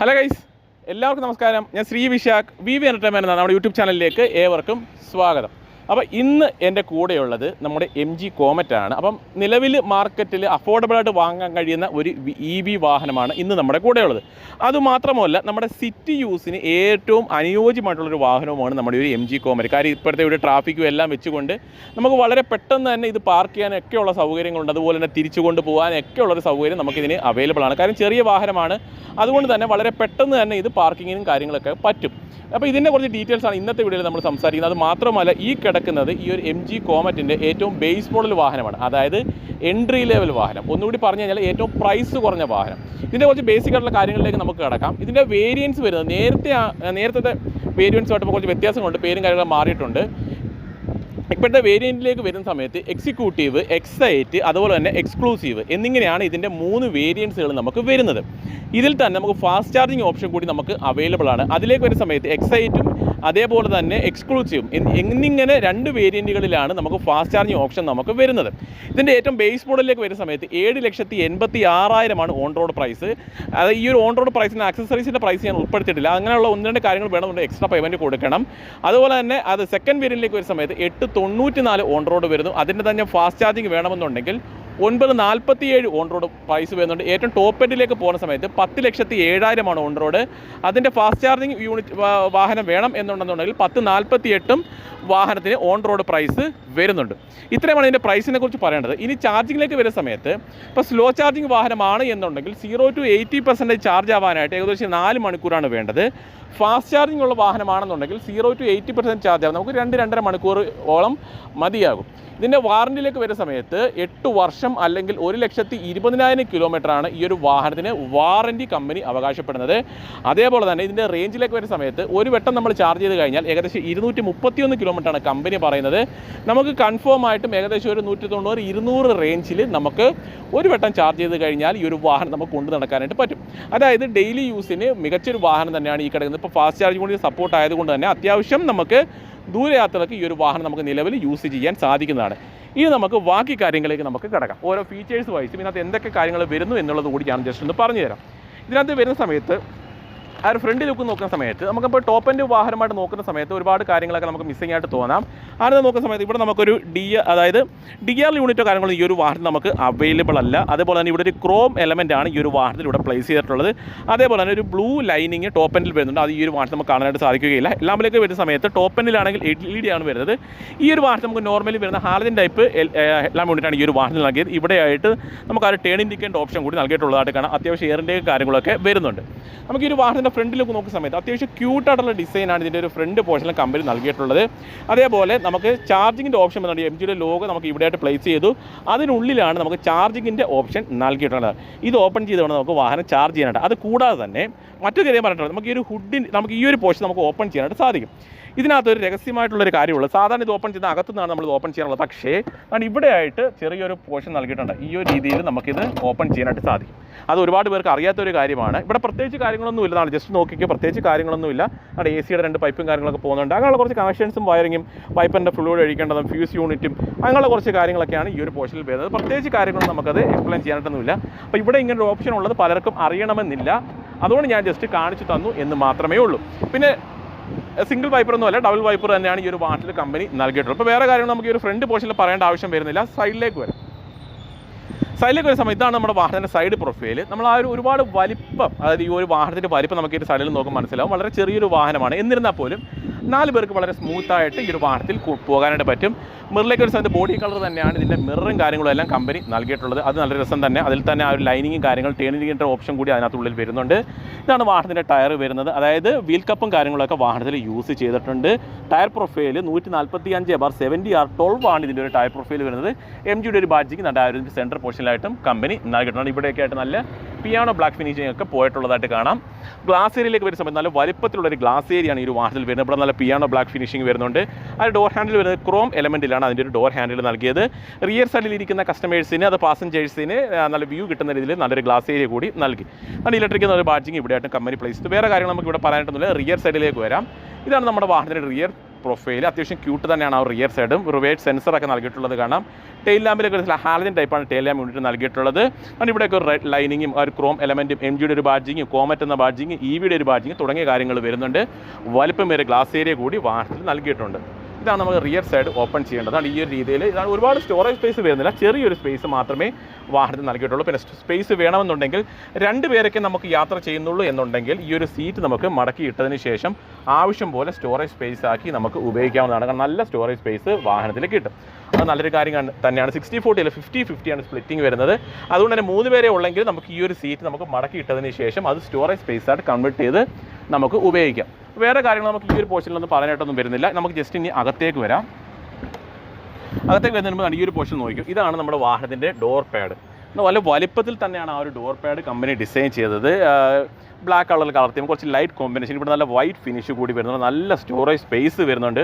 Hello guys എല്ലാവർക്കും നമസ്കാരം. ഞാൻ Shri Vishakh V V entertainment എന്ന നമ്മുടെ യൂട്യൂബ് ചാനലിലേക്ക് ഏവർക്കും സ്വാഗതം. അപ്പോൾ ഇന്ന് എന്റെ കൂടെയുള്ളത് നമ്മുടെ എം ജി കോമറ്റാണ്. അപ്പം നിലവിൽ മാർക്കറ്റിൽ അഫോർഡബിളായിട്ട് വാങ്ങാൻ കഴിയുന്ന ഒരു ഇ വി വാഹനമാണ് ഇന്ന് നമ്മുടെ കൂടെയുള്ളത്. അതുമാത്രമല്ല നമ്മുടെ സിറ്റി യൂസിന് ഏറ്റവും അനുയോജ്യമായിട്ടുള്ളൊരു വാഹനവുമാണ് നമ്മുടെ ഒരു എം ജി കോമറ്റ്. കാര്യം ഇപ്പോഴത്തെ ഒരു ട്രാഫിക്കും എല്ലാം വെച്ചുകൊണ്ട് നമുക്ക് വളരെ പെട്ടെന്ന് തന്നെ ഇത് പാർക്ക് ചെയ്യാനൊക്കെയുള്ള സൗകര്യങ്ങളുണ്ട്. അതുപോലെ തന്നെ തിരിച്ചു കൊണ്ട് പോകാനൊക്കെ ഉള്ളൊരു സൗകര്യം നമുക്കിതിന് അവൈലബിൾ ആണ് കാര്യം ചെറിയ വാഹനമാണ്. അതുകൊണ്ട് തന്നെ വളരെ പെട്ടെന്ന് തന്നെ ഇത് പാർക്കിങ്ങിനും കാര്യങ്ങളൊക്കെ പറ്റും. അപ്പോൾ ഇതിന്റെ കുറച്ച് ഡീറ്റെയിൽസ് ആണ് ഇന്നത്തെ വീഡിയോയിൽ നമ്മൾ സംസാരിക്കുന്നത്. അത് മാത്രമല്ല ഈ കിടക്കുന്നത് ഈ ഒരു എം ജി കോമറ്റിന്റെ ഏറ്റവും ബേസ് മോഡൽ വാഹനമാണ്. അതായത് എൻട്രി ലെവൽ വാഹനം. ഒന്നുകൂടി പറഞ്ഞു കഴിഞ്ഞാൽ ഏറ്റവും പ്രൈസ് കുറഞ്ഞ വാഹനം. ഇതിന്റെ കുറച്ച് ബേസിക് ആയിട്ടുള്ള കാര്യങ്ങളിലേക്ക് നമുക്ക് കിടക്കാം. ഇതിന്റെ വേരിയൻസ് വരുന്നത് നേരത്തെ നേരത്തെ വേരിയൻസുമായിട്ട് കുറച്ച് വ്യത്യാസങ്ങളുണ്ട്. പേരും കാര്യങ്ങളും മാറിയിട്ടുണ്ട്. ഇപ്പോഴത്തെ വേരിയന്റിലേക്ക് വരുന്ന സമയത്ത് എക്സിക്യൂട്ടീവ് എക്സൈറ്റ് അതുപോലെ തന്നെ എക്സ്ക്ലൂസീവ് എന്നിങ്ങനെയാണ് ഇതിന്റെ മൂന്ന് വേരിയൻസുകൾ നമുക്ക് വരുന്നത്. ഇതിൽ തന്നെ നമുക്ക് ഫാസ്റ്റ് ചാർജിങ് ഓപ്ഷൻ കൂടി നമുക്ക് അവൈലബിൾ ആണ്. അതിലേക്ക് വരുന്ന സമയത്ത് എക്സൈറ്റും അതേപോലെ തന്നെ എക്സ്ക്ലൂസീവും എന്നി- എന്നിങ്ങനെ രണ്ട് വേരിയന്റുകളിലാണ് നമുക്ക് ഫാസ്റ്റ് ചാർജിങ് ഓപ്ഷൻ നമുക്ക് വരുന്നത്. ഇതിന്റെ ഏറ്റവും ബേസ് മോഡലിലേക്ക് വരുന്ന സമയത്ത് ഏഴ് ലക്ഷത്തി എൺപത്തി ആറായിരമാണ് ഓൺ റോഡ് പ്രൈസ് അത് ഈ ഒരു ഓൺ റോഡ് പ്രൈസിന് ആക്സസറീസിന്റെ പ്രൈസ് ഞാൻ ഉൾപ്പെടുത്തിയിട്ടില്ല. അങ്ങനെയുള്ള ഒന്ന് രണ്ട് കാര്യങ്ങൾ വേണമെന്നുണ്ടെങ്കിൽ എക്സ്ട്രാ പേയ്മെന്റ് കൊടുക്കണം. അതുപോലെ തന്നെ അത് സെക്കൻഡ് വേരിയന്റിലേക്ക് വരുന്ന സമയത്ത് എട്ട് തൊണ്ണൂറ്റി നാല് ഓൺ റോഡ് വരുന്നു. അതിന്റെ തന്നെ ഫാസ്റ്റ് ചാർജിങ് വേണമെന്നുണ്ടെങ്കിൽ ഒൻപത് നാൽപ്പത്തിയേഴ് ഓൺ റോഡ് പ്രൈസ് വരുന്നുണ്ട്. ഏറ്റവും ടോപ്പ് എൻഡിലേക്ക് പോകുന്ന സമയത്ത് പത്ത് ലക്ഷത്തി ഏഴായിരമാണ് ഓൺ റോഡ്. അതിന്റെ ഫാസ്റ്റ് ചാർജിങ് യൂണിറ്റ് വാഹനം വേണം എന്നുണ്ടെന്നുണ്ടെങ്കിൽ പത്ത് നാൽപ്പത്തി എട്ടും വാഹനത്തിന് ഓൺ റോഡ് പ്രൈസ് വരുന്നുണ്ട്. ഇത്രയുമാണ് ഇതിന്റെ പ്രൈസിനെ കുറിച്ച് പറയേണ്ടത്. ഇനി ചാർജിങ്ങിലേക്ക് വരുന്ന സമയത്ത് ഇപ്പോൾ സ്ലോ ചാർജിങ് വാഹനമാണ് എന്നുണ്ടെങ്കിൽ zero to eighty percentage charge ആവാനായിട്ട് ഏകദേശം നാല് മണിക്കൂറാണ് വേണ്ടത്. ഫാസ്റ്റ് ചാർജിങ് ഉള്ള വാഹനമാണെന്നുണ്ടെങ്കിൽ zero to eighty percent charge ആവും. നമുക്ക് രണ്ട് രണ്ടര മണിക്കൂർ ഓളം മതിയാകും ഇതിന്റെ വാറണ്ടിയിലേക്ക് വരുന്ന സമയത്ത് എട്ട് വർഷം അല്ലെങ്കിൽ ഒരു ലക്ഷത്തി ഇരുപതിനായിരം കിലോമീറ്ററാണ് ഈ ഒരു വാഹനത്തിന് വാറണ്ടി കമ്പനി അവകാശപ്പെടുന്നത്. അതേപോലെ തന്നെ ഇതിന്റെ റേഞ്ചിലേക്ക് വരുന്ന സമയത്ത് ഒരു വട്ടം നമ്മൾ ചാർജ് ചെയ്ത് കഴിഞ്ഞാൽ ഏകദേശം ഇരുന്നൂറ്റി മുപ്പത്തിയൊന്ന് കിലോമീറ്ററാണ് കമ്പനി പറയുന്നത്. നമുക്ക് കൺഫേം ആയിട്ടും ഏകദേശം ഒരു നൂറ്റി തൊണ്ണൂറ് ഇരുന്നൂറ് റേഞ്ചിൽ നമുക്ക് ഒരു വട്ടം ചാർജ് ചെയ്ത് കഴിഞ്ഞാൽ ഈ ഒരു വാഹനം നമുക്ക് കൊണ്ടു നടക്കാനായിട്ട് പറ്റും. അതായത് ഡെയിലി യൂസിന് മികച്ചൊരു വാഹനം തന്നെയാണ് ഈ കിടക്കുന്നത്. ഇപ്പോൾ ഫാസ്റ്റ് ചാർജ് കൂടി സപ്പോർട്ട് ആയതുകൊണ്ട് തന്നെ അത്യാവശ്യം നമുക്ക് ദൂരയാത്രകൾക്ക് ഈ ഒരു വാഹനം നമുക്ക് നിലവിൽ യൂസ് ചെയ്യാൻ സാധിക്കുന്നതാണ്. ഇനി നമുക്ക് ബാക്കി കാര്യങ്ങളിലേക്ക് നമുക്ക് കിടക്കാം. ഓരോ ഫീച്ചേഴ്സ് വൈസും ഇതിനകത്ത് എന്തൊക്കെ കാര്യങ്ങൾ വരുന്നു എന്നുള്ളത് കൂടി ഞാൻ ജസ്റ്റ് ഒന്ന് പറഞ്ഞു തരാം ഇതിനകത്ത് വരുന്ന സമയത്ത് ആ ഒരു ഫ്രണ്ട് ലുക്ക് നോക്കുന്ന സമയത്ത് നമുക്കിപ്പോൾ ടോപ്പ് എൻഡ് വാഹനമായിട്ട് നോക്കുന്ന സമയത്ത് ഒരുപാട് കാര്യങ്ങളൊക്കെ നമുക്ക് മിസ്സിംഗ് ആയിട്ട് തോന്നാം. ആരെന്ന് നോക്കുന്ന സമയത്ത് ഇവിടെ നമുക്കൊരു ഡി അതായത് ഡി ആർ യൂണിറ്റോ കാര്യങ്ങളോ ഈ ഒരു വാഹനം നമുക്ക് അവൈലബിൾ അല്ല. അതേപോലെ തന്നെ ഇവിടെ ഒരു ക്രോം എലമെന്റ് ആണ് ഈ ഒരു വാഹനത്തിൽ ഇവിടെ പ്ലേസ് ചെയ്തിട്ടുള്ളത്. അതേപോലെ തന്നെ ഒരു ബ്ലൂ ലൈനിങ് ടോപ്പ് എൻഡിൽ വരുന്നുണ്ട്. അത് ഈ ഒരു വാഹനം നമുക്ക് കാണാനായിട്ട് സാധിക്കുകയില്ല. എല്ലാമിലേക്ക് വരുന്ന സമയത്ത് ടോപ്പ് എൻഡിലാണെങ്കിൽ എൽ ഇ ഡി ആണ് വരുന്നത്. ഈ ഒരു വാഹനം നമുക്ക് നോർമലി വരുന്ന ഹാലജൻ ടൈപ്പ് എല്ലാം യൂണിറ്റാണ് ഈ ഒരു വാഹനം നൽകിയത്. ഇവിടെയായിട്ട് നമുക്ക് ആ ഒരു ടേൺ ഇൻഡിക്കേണ്ട ഓപ്ഷൻ കൂടി നൽകിയിട്ടുള്ളതായിട്ട് കാണാം. അത്യാവശ്യം എയറിന്റെ കാര്യങ്ങളൊക്കെ വരുന്നുണ്ട്. നമുക്ക് ഈ ഒരു വാഹനത്തിന്റെ ഫ്രണ്ടിലേക്ക് നോക്കുന്ന സമയത്ത് അത്യാവശ്യം ക്യൂട്ടായിട്ടുള്ള ഡിസൈനാണ് ഇതിന്റെ ഒരു ഫ്രണ്ട് പോർഷനിൽ കമ്പനി നൽകിയിട്ടുള്ളത്. അതേപോലെ നമുക്ക് ചാർജിങ്ങിന്റെ ഓപ്ഷൻ വന്നിട്ട് എം ജിയുടെ ലോഗോ നമുക്ക് ഇവിടെയായിട്ട് പ്ലേസ് ചെയ്തു. അതിനുള്ളിലാണ് നമുക്ക് ചാർജിങ്ങിന്റെ ഓപ്ഷൻ നൽകിയിട്ടുള്ളത്. ഇത് ഓപ്പൺ ചെയ്തുകൊണ്ട് നമുക്ക് വാഹനം ചാർജ് ചെയ്യാനായിട്ട്. അത് കൂടാതെ തന്നെ മറ്റൊരു കാര്യം പറഞ്ഞിട്ടുള്ളത് നമുക്ക് ഈ ഒരു ഹുഡിൻ നമുക്ക് ഈ ഒരു പോർഷൻ നമുക്ക് ഓപ്പൺ ചെയ്യാനായിട്ട് സാധിക്കും. ഇതിനകത്ത് ഒരു രഹസ്യമായിട്ടുള്ളൊരു കാര്യമുള്ളൂ. സാധാരണ ഇത് ഓപ്പൺ ചെയ്യുന്ന അകത്തു നിന്നാണ് നമ്മൾ ഇത് ഓപ്പൺ ചെയ്യാനുള്ളത് പക്ഷേ കാരണം ഇവിടെയായിട്ട് ചെറിയൊരു പോർഷൻ നൽകിയിട്ടുണ്ട്. ഈ ഒരു രീതിയിൽ നമുക്കിത് ഓപ്പൺ ചെയ്യാനായിട്ട് സാധിക്കും. അത് ഒരുപാട് പേർക്ക് അറിയാത്ത ഒരു കാര്യമാണ്. ഇവിടെ പ്രത്യേകിച്ച് കാര്യങ്ങളൊന്നും ഇല്ല. നാളെ ജസ്റ്റ് നോക്കിക്കോ. പ്രത്യേകിച്ച് കാര്യങ്ങളൊന്നും ഇല്ല. നമ്മുടെ എ സിയുടെ രണ്ട് പൈപ്പും കാര്യങ്ങളൊക്കെ പോകുന്നുണ്ട്. അങ്ങനെയുള്ള കുറച്ച് കണക്ഷൻസും വയറിങ്ങും പൈപ്പിന്റെ ഫ്ലൂയിഡ് ഒഴിക്കേണ്ടതും ഫ്യൂസ് യൂണിറ്റും അങ്ങനെയുള്ള കുറച്ച് കാര്യങ്ങളൊക്കെയാണ് ഈ ഒരു പോർഷനിൽ വരുന്നത്. പ്രത്യേകിച്ച് കാര്യങ്ങളൊന്നും നമുക്കത് എക്സ്പ്ലെയിൻ ചെയ്യാനായിട്ടൊന്നുമില്ല. അപ്പോൾ ഇവിടെ ഇങ്ങനെ ഒരു ഓപ്ഷൻ ഉള്ളത് പലർക്കും അറിയണമെന്നില്ല. അതുകൊണ്ട് ഞാൻ ജസ്റ്റ് കാണിച്ചു തന്നു എന്ന് മാത്രമേ ഉള്ളൂ. പിന്നെ സിംഗിൾ വൈപ്പർ ഒന്നുമല്ല ഡബിൾ വൈപ്പർ തന്നെയാണ് ഈ ഒരു വാട്ടിൽ കമ്പനി നൽകിയിട്ടുള്ളത്. അപ്പോൾ വേറെ കാര്യങ്ങൾ നമുക്ക് ഈ ഒരു ഫ്രണ്ട് പോർഷനിൽ പറയേണ്ട ആവശ്യം വരുന്നില്ല. സൈഡിലേക്ക് വരാം. സൈഡിലേക്ക് വരുന്ന സമയത്താണ് നമ്മുടെ വാഹനത്തിന്റെ സൈഡ് പ്രൊഫൈൽ നമ്മൾ ആ ഒരു ഒരുപാട് വലിപ്പം അതായത് ഈ ഒരു വാഹനത്തിന്റെ വലിപ്പം നമുക്ക് ഈ സൈഡിൽ നോക്കുമ്പോൾ മനസ്സിലാവും. വളരെ ചെറിയൊരു വാഹനമാണ്. എന്നിരുന്നാൽ പോലും നാല് പേർക്ക് വളരെ സ്മൂത്തായിട്ട് ഈ ഒരു വാഹനത്തിൽ പോകാനായിട്ട് പറ്റും. മിറിലേക്ക് ഒരു സ്ഥലത്ത് ബോഡി കളർ തന്നെയാണ് ഇതിന്റെ മിററും കാര്യങ്ങളും എല്ലാം കമ്പനി നൽകിയിട്ടുള്ളത്. അത് നല്ല രസം തന്നെ. അതിൽ തന്നെ ആ ഒരു ലൈനിങ്ങും കാര്യങ്ങൾ ടേണിങ്ങിന്റെ ഓപ്ഷൻ കൂടി അതിനകത്തുള്ളിൽ വരുന്നുണ്ട്. ഇതാണ് വാഹനത്തിന്റെ ടയർ വരുന്നത്. അതായത് വീൽ കപ്പും കാര്യങ്ങളൊക്കെ വാഹനത്തിൽ യൂസ് ചെയ്തിട്ടുണ്ട്. ടയർ പ്രൊഫൈൽ നൂറ്റി നാൽപ്പത്തി അഞ്ച് എബാർ സെവന്റി ആർ ട്വൽവ് ആണ് ഇതിന്റെ ഒരു ടയർ പ്രൊഫൈൽ വരുന്നത്. എം ജിയുടെ ഒരു ബാഡ്ജിക്ക് നല്ല ആ ഒരു സെന്റർ പോർഷനിലായിട്ടും കമ്പനി നൽകിയിട്ടുണ്ട്. ഇവിടെയൊക്കെ ആയിട്ട് നല്ല പിയാണോ ബ്ലാക്ക് ഫിനിഷിംഗ് ഒക്കെ പോയിട്ടുള്ളതായിട്ട് കാണാം. ഗ്ലാസ് ഏരിയയിലേക്ക് വരുന്ന സമയത്ത് നല്ല വലിപ്പത്തിലുള്ള ഒരു ഗ്ലാസ് ഏരിയയാണ് ഈ ഒരു വാഹനത്തിൽ വരുന്നത്. ഇവിടെ നല്ല പിയാനോ ബ്ലാക്ക് ഫിനിഷിംഗ് വരുന്നുണ്ട്. ആ ഡോർ ഹാൻഡിൽ വരുന്നത് ക്രോം എലമെന്റിലാണ് അതിന്റെ ഒരു ഡോർ ഹാൻഡിൽ നൽകിയത്. റിയർ സൈഡിൽ ഇരിക്കുന്ന കസ്റ്റമേഴ്സിന് അത് പാസഞ്ചേഴ്സിന് നല്ല വ്യൂ കിട്ടുന്ന രീതിയിൽ നല്ലൊരു ഗ്ലാസ് ഏരിയ കൂടി നൽകി. അത് ഇലക്ട്രിക് എന്നൊരു ബാഡ്ജിങ് ഇവിടെയായിട്ട് കമ്പനി പ്ലേസ് വേറെ കാര്യങ്ങൾ നമുക്ക് ഇവിടെ പറയാനായിട്ടൊന്നുമില്ല റിയർ സൈഡിലേക്ക് വരാം. ഇതാണ് നമ്മുടെ വാഹനത്തിന്റെ റിയർ പ്രൊഫൈൽ അത്യാവശ്യം ക്യൂട്ട് തന്നെയാണ് ആ റിയർ സൈഡും റിവേഴ്സ് സെൻസറൊക്കെ നൽകിയിട്ടുള്ളത് കാണാം. ടെയിൽ ലാമ്പിലൊക്കെ ഒരു ഹാലജൻ ടൈപ്പാണ് ടെയിൽ ലാമ്പ് യൂണിറ്റ് നൽകിയിട്ടുള്ളത്. അതുകൊണ്ട് ഇവിടെയൊക്കെ ഒരു റെഡ് ലൈനിങ്ങും ഒരു ക്രോം എലമെന്റും എം ജിയുടെ ഒരു ബാജിങ് കോമറ്റ് എന്ന ബാഡ്ജിങ് ഇ വിയുടെ ഒരു ബാഡ്ജിങ് തുടങ്ങിയ കാര്യങ്ങൾ വരുന്നുണ്ട്. വലിപ്പം വരെ ഗ്ലാസ് ഏരിയ കൂടി വാഹനത്തിൽ നൽകിയിട്ടുണ്ട്. ഇതാണ് നമുക്ക് റിയർ സൈഡ് ഓപ്പൺ ചെയ്യേണ്ടത്. അതാണ് ഈ ഒരു രീതിയിൽ ഇതാണ് ഒരുപാട് സ്റ്റോറേജ് സ്പേസ് വരുന്നില്ല. ചെറിയൊരു സ്പേസ് മാത്രമേ വാഹനത്തിൽ നൽകിയിട്ടുള്ളൂ. പിന്നെ സ്പേസ് വേണമെന്നുണ്ടെങ്കിൽ രണ്ട് പേരൊക്കെ നമുക്ക് യാത്ര ചെയ്യുന്നുള്ളൂ എന്നുണ്ടെങ്കിൽ ഈ ഒരു സീറ്റ് നമുക്ക് മടക്കി ഇട്ടതിന് ശേഷം ആവശ്യം പോലെ സ്റ്റോറേജ് സ്പേസ് ആക്കി നമുക്ക് ഉപയോഗിക്കാവുന്നതാണ്. കാരണം നല്ല സ്റ്റോറേജ് സ്പേസ് വാഹനത്തിൽ കിട്ടും. അത് നല്ലൊരു കാര്യം തന്നെയാണ്. സിക്സ്റ്റി ഫോർട്ടി അല്ല ഫിഫ്റ്റി ഫിഫ്റ്റിയാണ് സ്പ്ലിറ്റിംഗ് വരുന്നത്. അതുകൊണ്ട് തന്നെ മൂന്ന് പേരെ ഉള്ളെങ്കിൽ നമുക്ക് ഈ ഒരു സീറ്റ് നമുക്ക് മടക്കി ഇട്ടതിന് ശേഷം അത് സ്റ്റോറേജ് സ്പേസ് ആയിട്ട് കൺവേർട്ട് ചെയ്ത് നമുക്ക് ഉപയോഗിക്കാം. വേറെ കാര്യങ്ങൾ നമുക്ക് ഈ ഒരു പോർഷനിലൊന്നും പറയാനായിട്ടൊന്നും വരുന്നില്ല. നമുക്ക് ജസ്റ്റ് ഇനി അകത്തേക്ക് വരാം. അകത്തേക്ക് വരുന്നതിന് മുമ്പ് ഈ ഒരു പോർഷൻ നോക്കും ഇതാണ് നമ്മുടെ വാഹനത്തിന്റെ ഡോർ പാഡ് നല്ല വലിപ്പത്തിൽ തന്നെയാണ് ആ ഒരു ഡോർ പാഡ് കമ്പനി ഡിസൈൻ ചെയ്തത്. ബ്ലാക്ക് കളറിൽ കളർ തീം കുറച്ച് ലൈറ്റ് കോമ്പിനേഷൻ ഇവിടെ നല്ല വൈറ്റ് ഫിനിഷ് കൂടി വരുന്നുണ്ട്. നല്ല സ്റ്റോറേജ് സ്പേസ് വരുന്നുണ്ട്.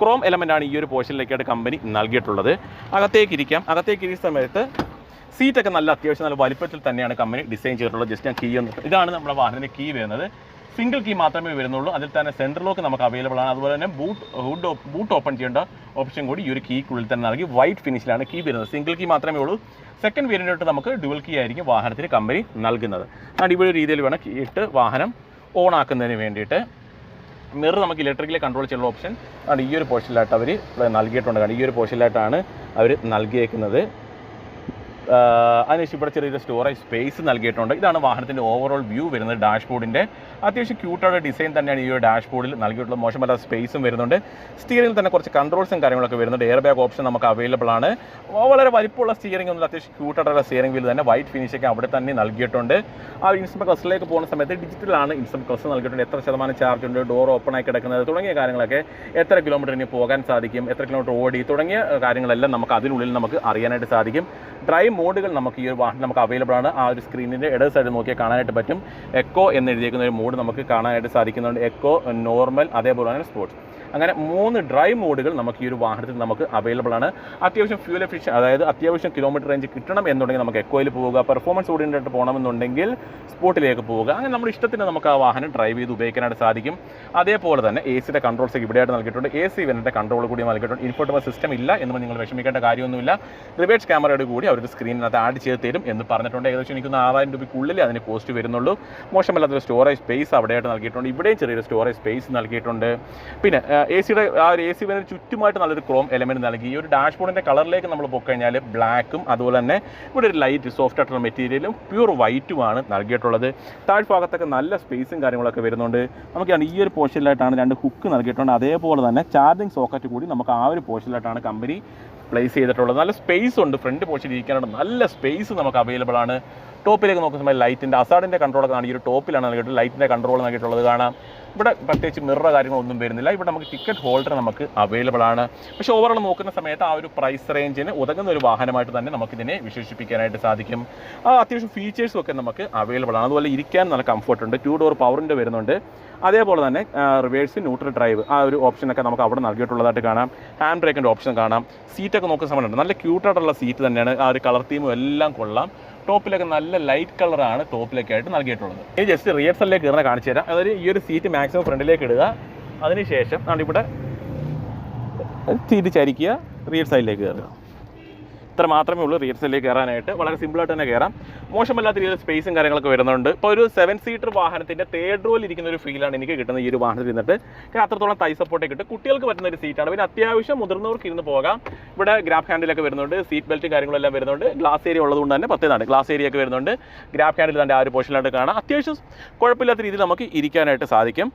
ക്രോം എലമെന്റ് ആണ് ഈ ഒരു പോർഷനിലേക്കായിട്ട് കമ്പനി നൽകിയിട്ടുള്ളത്. അകത്തേക്ക് ഇരിക്കാം. അകത്തേക്ക് ഇരിക്കുന്ന സമയത്ത് സീറ്റൊക്കെ നല്ല അത്യാവശ്യം നല്ല വലിപ്പത്തിൽ തന്നെയാണ് കമ്പനി ഡിസൈൻ ചെയ്തിട്ടുള്ളത്. ജസ്റ്റ് ഞാൻ കീ ഒന്ന് ഇതാണ് നമ്മുടെ വാഹനത്തിന്റെ കീ വരുന്നത്. സിംഗിൾ കീ മാത്രമേ വരുന്നുള്ളൂ. അതിൽ തന്നെ സെൻട്രൽ ലോക്ക് നമുക്ക് അവൈലബിൾ ആണ്. അതുപോലെ തന്നെ ബൂട്ട് ഹുഡ് ബൂട്ട് ഓപ്പൺ ചെയ്യേണ്ട ഓപ്ഷൻ കൂടി ഈ ഒരു കീക്കുള്ളിൽ തന്നെ നൽകി വൈറ്റ് ഫിനിഷിലാണ് കീ വരുന്നത്. സിംഗിൾ കീ മാത്രമേ ഉള്ളൂ. സെക്കൻഡ് വേരിയന്റ് നമുക്ക് ഡുവൽ കീ ആയിരിക്കും വാഹനത്തിന് കമ്പനി നൽകുന്നത്. അടിപൊളി രീതിയിൽ വേണം കീ ഇട്ട് വാഹനം ഓൺ ആക്കുന്നതിന് വേണ്ടിയിട്ട്. മിറർ നമുക്ക് ഇലക്ട്രിക്കലി കൺട്രോൾ ചെയ്യാനുള്ള ഓപ്ഷൻ ആണ് ഈ ഒരു പോർഷനിലായിട്ട് അവർ നൽകിയിട്ടുണ്ട്. കാരണം ഈ ഒരു പോർഷനിലായിട്ടാണ് അവർ നൽകിയേക്കുന്നത്. അതിനുശേഷം ഇവിടെ ചെറിയൊരു സ്റ്റോറേജ് സ്പേസ് നൽകിയിട്ടുണ്ട്. ഇതാണ് വാഹനത്തിന്റെ ഓവറോൾ വ്യൂ വരുന്നത് ഡാഷ്ബോർഡിന്റെ അത്യാവശ്യം ക്യൂട്ടായ ഡിസൈൻ തന്നെയാണ് ഈ ഒരു ഡാഷ്ബോർഡിൽ നൽകിയിട്ടുള്ളത്. മോശമല്ലാത്ത സ്പേസും വരുന്നുണ്ട്. സ്റ്റിയറിംഗിൽ തന്നെ കുറച്ച് കൺട്രോൾസും കാര്യങ്ങളൊക്കെ വരുന്നുണ്ട്. എയർ ബാഗ് ഓപ്ഷൻ നമുക്ക് അവൈലബിൾ ആണ്. വളരെ വലിപ്പമുള്ള സ്റ്റിയറിംഗ് ഒന്നും അത്യാവശ്യം ക്യൂട്ടായിട്ടുള്ള സ്റ്റിയറിംഗ് വീൽ തന്നെ. വൈറ്റ് ഫിനിഷൊക്കെ അവിടെ തന്നെ നൽകിയിട്ടുണ്ട്. ആ ഇൻസ്റ്റം ക്ലസ്സിലേക്ക് പോകുന്ന സമയത്ത് ഡിജിറ്റലാണ് ഇൻസ്റ്റം ക്ലസ് നൽകിയിട്ടുണ്ട്. എത്ര ശതമാനം ചാർജ് ഉണ്ട് ഡോർ ഓപ്പൺ ആയി കിടക്കുന്നത് തുടങ്ങിയ കാര്യങ്ങളൊക്കെ എത്ര കിലോമീറ്റർ ഇനി പോകാൻ സാധിക്കും എത്ര കിലോമീറ്റർ ഓടി തുടങ്ങിയ കാര്യങ്ങളെല്ലാം നമുക്ക് അതിനുള്ളിൽ നമുക്ക് അറിയാനായിട്ട് സാധിക്കും. ഡ്രൈവ് മോഡുകൾ നമുക്ക് ഈ ഒരു വാഹനം നമുക്ക് അവൈലബിൾ ആണ്. ആ ഒരു സ്ക്രീനിന്റെ ഇടത് സൈഡ് നോക്കിയാൽ കാണാനായിട്ട് പറ്റും. എക്കോ എന്ന് എഴുതിയിരിക്കുന്ന ഒരു മോഡ് നമുക്ക് കാണാനായിട്ട് സാധിക്കുന്നുണ്ട്. എക്കോ നോർമൽ അതേപോലെ തന്നെ സ്പോർട്സ് അങ്ങനെ മൂന്ന് ഡ്രൈവ് മോഡുകൾ നമുക്ക് ഈ ഒരു വാഹനത്തിൽ നമുക്ക് അവൈലബിൾ ആണ്. അത്യാവശ്യം ഫ്യൂൽ എഫിഷ്യൻ അതായത് അത്യാവശ്യം കിലോമീറ്റർ റേഞ്ച് കിട്ടണം എന്നുണ്ടെങ്കിൽ നമുക്ക് എക്കോയിൽ പോവുക പെർഫോമൻസ് ഓറിയന്റഡ് പോകണമെന്നുണ്ടെങ്കിൽ സ്പോട്ടിലേക്ക് പോവുക. അങ്ങനെ നമ്മുടെ ഇഷ്ടത്തിന് നമുക്ക് ആ വാഹനം ഡ്രൈവ് ചെയ്ത് ഉപയോഗിക്കാനായിട്ട് സാധിക്കും. അതേപോലെ തന്നെ എ സിയുടെ കൺട്രോൾസ് ഇവിടെയായിട്ട് നൽകിയിട്ടുണ്ട്. എ സി ഇവന്റെ കൺട്രോൾ കൂടി നൽകിയിട്ടുണ്ട്. ഇൻഫോർട്ടബിൾ സിസ്റ്റം ഇല്ല എന്ന് നിങ്ങൾ വിഷമിക്കേണ്ട കാര്യമൊന്നുമില്ല. റിവേഴ്സ് ക്യാമറയോട് കൂടി അവർ സ്ക്രീനിനകത്ത് ആഡ് ചെയ്ത് തരും എന്ന് പറഞ്ഞിട്ടുണ്ട്. ഏകദേശം എനിക്കൊന്ന് ആറായിരം രൂപയ്ക്കുള്ളിൽ അതിന് കോസ്റ്റ് വരുന്നുള്ളൂ. മോശമല്ലാത്തൊരു സ്റ്റോറേജ് സ്പേസ് അവിടെയായിട്ട് നൽകിയിട്ടുണ്ട്. ഇവിടെയും ചെറിയൊരു സ്റ്റോറേജ് സ്പേസ് നൽകിയിട്ടുണ്ട്. പിന്നെ എ സിയുടെ ആ ഒരു എ സി വരുന്ന ചുറ്റുമായിട്ട് നല്ലൊരു ക്രോം എലമെന്റ് നൽകി. ഈ ഒരു ഡാഷ്ബോർഡിന്റെ കളറിലേക്ക് നമ്മൾ പോയി കഴിഞ്ഞാൽ ബ്ലാക്കും അതുപോലെ തന്നെ ഇവിടെ ഒരു ലൈറ്റ് സോഫ്റ്റ് ആയിട്ടുള്ള മെറ്റീരിയലും പ്യൂർ വൈറ്റുമാണ് നൽകിയിട്ടുള്ളത്. താഴ്ഭാഗത്തൊക്കെ നല്ല സ്പേസും കാര്യങ്ങളൊക്കെ വരുന്നുണ്ട്. നമുക്ക് ഈ ഒരു പോർഷനിലായിട്ടാണ് രണ്ട് ഹുക്ക് നൽകിയിട്ടുണ്ട്. അതേപോലെ തന്നെ ചാർജിങ് സോക്കറ്റ് കൂടി നമുക്ക് ആ ഒരു പോർഷനിലായിട്ടാണ് കമ്പനി പ്ലേസ് ചെയ്തിട്ടുള്ളത്. നല്ല സ്പേസ് ഉണ്ട്. ഫ്രണ്ട് പോർഷനിൽ ഇരിക്കാനുള്ള നല്ല സ്പേസ് നമുക്ക് അവൈലബിൾ ആണ്. ടോപ്പിലേക്ക് നോക്കുന്ന സമയത്ത് ലൈറ്റിന്റെ അസാഡിന്റെ കൺട്രോളൊക്കെ ആണ് ഈ ഒരു ടോപ്പിലാണ് നൽകിയിട്ടുള്ളത്. ലൈറ്റിന്റെ കൺട്രോൾ നൽകിയിട്ടുള്ളത് കാണാം. ഇവിടെ പ്രത്യേകിച്ച് മിറർ കാര്യങ്ങളൊന്നും വരുന്നില്ല. ഇവിടെ നമുക്ക് ടിക്കറ്റ് ഹോൾഡർ നമുക്ക് അവൈലബിൾ ആണ്. പക്ഷേ ഓവറോൾ നോക്കുന്ന സമയത്ത് ആ ഒരു പ്രൈസ് റേഞ്ചിന് ഉതകുന്ന ഒരു വാഹനമായിട്ട് തന്നെ നമുക്കിതിനെ വിശേഷിപ്പിക്കാനായിട്ട് സാധിക്കും. ആ അത്യാവശ്യം ഫീച്ചേഴ്സും ഒക്കെ നമുക്ക് അവൈലബിൾ ആണ്. അതുപോലെ ഇരിക്കാൻ നല്ല കംഫർട്ട് ഉണ്ട്. ടു ഡോർ പവറിന്റെ വരുന്നുണ്ട്. അതേപോലെ തന്നെ റിവേഴ്സ് ന്യൂട്രൽ ഡ്രൈവ് ആ ഒരു ഓപ്ഷനൊക്കെ നമുക്ക് അവിടെ നൽകിയിട്ടുള്ളതായിട്ട് കാണാം. ഹാൻഡ് ബ്രേക്കിന്റെ ഓപ്ഷൻ കാണാം. സീറ്റൊക്കെ നോക്കുന്ന സമയത്തുണ്ട് നല്ല ക്യൂട്ടായിട്ടുള്ള സീറ്റ് തന്നെയാണ്. ആ ഒരു കളർ തീമും എല്ലാം കൊള്ളാം. ടോപ്പിലൊക്കെ നല്ല ലൈറ്റ് കളറാണ് ടോപ്പിലൊക്കെ ആയിട്ട് നൽകിയിട്ടുള്ളത്. ഇനി ജസ്റ്റ് റിയർ സൈഡിലേക്ക് കയറുന്ന കാണിച്ചു തരാം. അതായത് ഈ ഒരു സീറ്റ് മാക്സിമം ഫ്രണ്ടിലേക്ക് ഇടുക. അതിനുശേഷം നമ്മളിവിടെ തിരിച്ചരിക്കുക റിയർ സൈഡിലേക്ക് കയറുക. ഇത്ര മാത്രമേ ഉള്ളൂ റിയർ കയറാനായിട്ട്. വളരെ സിമ്പിളായിട്ട് തന്നെ കയറാം. മോശമല്ലാത്ത രീതിയിൽ സ്പേസും കാര്യങ്ങളൊക്കെ വരുന്നുണ്ട്. ഇപ്പോൾ ഒരു സെവൻ സീറ്റർ വാഹനത്തിന്റെ തേർഡ് റോയിൽ ഇരിക്കുന്ന ഒരു ഫീലാണ് എനിക്ക് കിട്ടുന്നത് ഈ ഒരു വാഹനത്തിൽ കാരണം അത്രത്തോളം തൈ സപ്പോർട്ടേ കിട്ടും. കുട്ടികൾക്ക് പറ്റുന്ന ഒരു സീറ്റാണ് പിന്നെ അത്യാവശ്യം മുതിർന്നവർക്ക് ഇരുന്ന് പോകാം. ഇവിടെ ഗ്രാഫ് ഹാൻഡിലൊക്കെ വരുന്നുണ്ട്. സീറ്റ് ബെൽറ്റും കാര്യങ്ങളെല്ലാം വരുന്നുണ്ട്. ഗ്ലാസ് ഏരിയ ഉള്ളതുകൊണ്ട് തന്നെ പ്രത്യേകമാണ് ഗ്ലാസ് ഏരിയ ഒക്കെ വരുന്നുണ്ട്. ഗ്രാഫ് ഹാൻഡിൽ തന്നെ ആ ഒരു പോർഷനിലായിട്ട് കാണാം. അത്യാവശ്യം കുഴപ്പമില്ലാത്ത രീതിയിൽ നമുക്ക് ഇരിക്കാനായിട്ട് സാധിക്കും.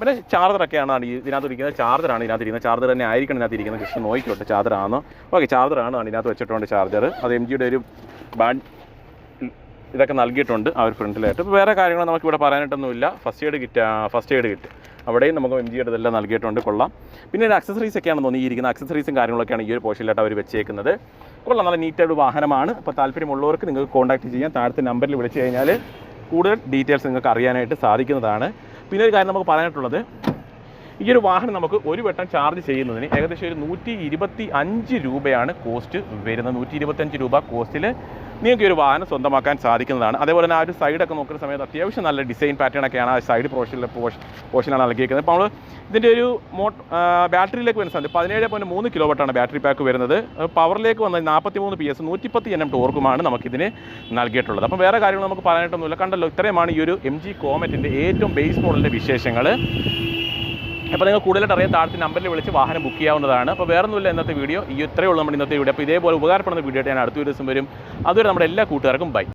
പിന്നെ ചാർജറൊക്കെയാണ് ഇതിനകത്ത് ഇരിക്കുന്നത്. ചാർജറാണ് ഇതിനകത്ത് ഇരിക്കുന്നത്. ചാർജർ തന്നെ ആയിരിക്കണം ഇതിനകത്ത് ഇരിക്കുന്നത്. കൃഷ്ണൻ നോക്കിക്കോട്ടെ. ചാർജറാണോ ഓക്കെ ചാർജറാണ് ഇതിനകത്ത് വെച്ചിട്ടുണ്ട് ചാർജർ അത് എം ജിയുടെ ഒരു ബാഡ് ഇതൊക്കെ നൽകിയിട്ടുണ്ട് ആ ഒരു ഫ്രണ്ടിലായിട്ട്. ഇപ്പോൾ വേറെ കാര്യങ്ങൾ നമുക്ക് ഇവിടെ പറയാനായിട്ടൊന്നുമില്ല first aid kit first aid kit അവിടെയും നമുക്ക് എം ജിയുടെ ഇതെല്ലാം നൽകിയിട്ടുണ്ട്. കൊള്ളാം. പിന്നെ ഒരു അക്സസറീസ് ഒക്കെയാണ് തോന്നിയിരിക്കുന്നത്. അക്സസറീസും കാര്യങ്ങളൊക്കെയാണ് ഈ ഒരു പോഷനിലായിട്ട് അവർ വെച്ചേക്കുന്നത്. കൊള്ളാം. നല്ല നീറ്റായിട്ട് വാഹനമാണ്. അപ്പോൾ താല്പര്യമുള്ളവർക്ക് നിങ്ങൾക്ക് കോൺടാക്റ്റ് ചെയ്യാം. താഴത്തെ നമ്പറിൽ വിളിച്ചു കഴിഞ്ഞാൽ കൂടുതൽ ഡീറ്റെയിൽസ് നിങ്ങൾക്ക് അറിയാനായിട്ട് സാധിക്കുന്നതാണ്. പിന്നെ ഒരു കാര്യം നമുക്ക് പറയാനായിട്ടുള്ളത് ഈ ഒരു വാഹനം നമുക്ക് ഒരു വട്ടം ചാർജ് ചെയ്യുന്നതിന് ഏകദേശം ഒരു നൂറ്റി ഇരുപത്തി അഞ്ച് രൂപയാണ് കോസ്റ്റ് വരുന്നത്. നൂറ്റി ഇരുപത്തഞ്ച് രൂപ കോസ്റ്റിൽ നിങ്ങൾക്ക് ഒരു വാഹനം സ്വന്തമാക്കാൻ സാധിക്കുന്നതാണ്. അതേപോലെ തന്നെ ആ ഒരു സൈഡൊക്കെ നോക്കുന്ന സമയത്ത് അത്യാവശ്യം നല്ല ഡിസൈൻ പാറ്റേൺ ഒക്കെയാണ് ആ സൈഡ് പോർഷനിലെ പോർഷനാണ് നൽകിയിരിക്കുന്നത്. അപ്പോൾ നമ്മൾ ഇതിന്റെ ഒരു മോ ബാറ്ററിയിലേക്ക് വരുന്ന സമയത്ത് പതിനേഴ് പോയിന്റ് മൂന്ന് കിലോ വട്ടാണ് ബാറ്ററി പാക്ക് വരുന്നത്. പവറിലേക്ക് വന്നത് നാൽപ്പത്തി മൂന്ന് പി എസ് നൂറ്റിപ്പത്തി എൻ എം ടോർക്കുമാണ് നമുക്കിതിന് നൽകിയിട്ടുള്ളത്. അപ്പോൾ വേറെ കാര്യങ്ങൾ നമുക്ക് പറയാനായിട്ടൊന്നുമില്ല. കണ്ടല്ലോ ഇത്രയുമാണ് ഈ ഒരു എം ജി കോമറ്റിന്റെ ഏറ്റവും ബേസ് മോഡലിന്റെ വിശേഷങ്ങൾ അപ്പോൾ നിങ്ങൾ കൂടുതലായിട്ട് അറിയാൻ താഴത്തെ നമ്പറിൽ വിളിച്ച് വാഹനം ബുക്ക് ചെയ്യാവുന്നതാണ്. അപ്പോൾ വേറെ ഒന്നുമില്ല ഇന്നത്തെ വീഡിയോ. ഈ ഇത്രയേ ഉള്ളൂ നമ്മുടെ ഇന്നത്തെ വീഡിയോ. അപ്പോൾ ഇതേപോലെ ഉപകാരപ്പെടുന്ന വീഡിയോ ഞാൻ അടുത്ത ദിവസം വരും. അതുവരെ നമ്മുടെ എല്ലാ കൂട്ടുകാർക്കും ബൈ